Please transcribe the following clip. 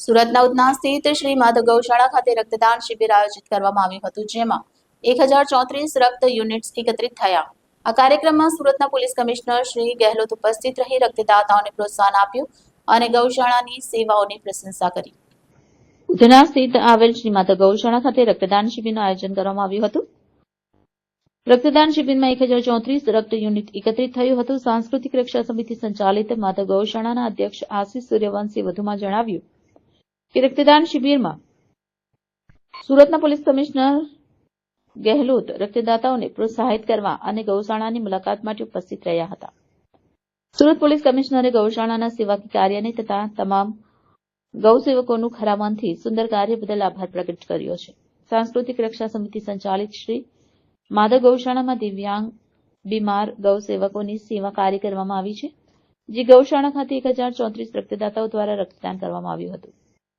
સુરતના ઉધના સ્થિત શ્રી માધવ ગૌશાળા ખાતે રક્તદાન શિબિર આયોજિત કરવામાં આવ્યું હતું, જેમાં એક હજાર ચોત્રીસ રક્ત યુનિટ્સ એકત્રિત થયા. આ કાર્યક્રમમાં સુરતના પોલીસ કમિશનર શ્રી ગેહલોત ઉપસ્થિત રહી રક્તદાતાઓને પ્રોત્સાહન આપ્યું અને ગૌશાળાની સેવાઓની પ્રશંસા કરી. ઉધના સ્થિત આવેલ શ્રી માધવ ગૌશાળા ખાતે રક્તદાન શિબિરનું આયોજન કરવામાં આવ્યું હતું. રક્તદાન શિબિરમાં એક હજાર ચોત્રીસ રક્ત યુનિટ એકત્રિત થયું હતું. સાંસ્કૃતિક રક્ષા સમિતિ સંચાલિત માધવ ગૌશાળાના અધ્યક્ષ આશિષ સૂર્યવંશી વધુમાં જણાવ્યું કે રક્તદાન શિબિરમાં સુરતના પોલીસ કમિશનર ગેહલોત રક્તદાતાઓને પ્રોત્સાહિત કરવા અને ગૌશાળાની મુલાકાત માટે ઉપસ્થિત રહ્યા હતા સુરત પોલીસ કમિશનરે ગૌશાળાના સેવાકી કાર્યને તથા તમામ ગૌસેવકોનું ખરા મનથી સુંદર કાર્ય બદલ આભાર પ્રગટ કર્યો છે સાંસ્કૃતિક રક્ષા સમિતિ સંચાલિત શ્રી માધવ ગૌશાળામાં દિવ્યાંગ બીમાર ગૌસેવકોની સેવા કાર્ય કરવામાં આવી છે, જે ગૌશાળા ખાતે એક હજાર ચોત્રીસ રક્તદાતાઓ દ્વારા રક્તદાન કરવામાં આવ્યું હતું।